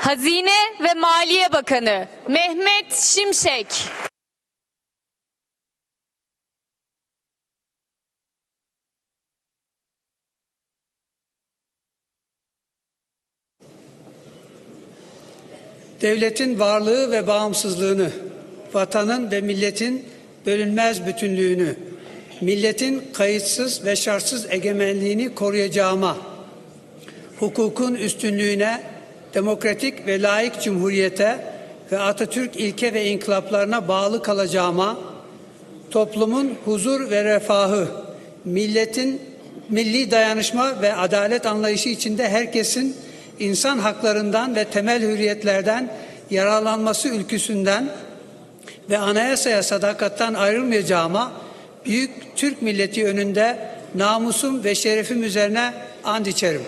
Hazine ve Maliye Bakanı Mehmet Şimşek. Devletin varlığı ve bağımsızlığını, vatanın ve milletin bölünmez bütünlüğünü, milletin kayıtsız ve şartsız egemenliğini koruyacağıma, hukukun üstünlüğüne, demokratik ve layık cumhuriyete ve Atatürk ilke ve inkılaplarına bağlı kalacağıma, toplumun huzur ve refahı, milletin milli dayanışma ve adalet anlayışı içinde herkesin insan haklarından ve temel hürriyetlerden yararlanması ülküsünden ve anayasaya sadakattan ayrılmayacağıma büyük Türk milleti önünde namusum ve şerefim üzerine and içerim.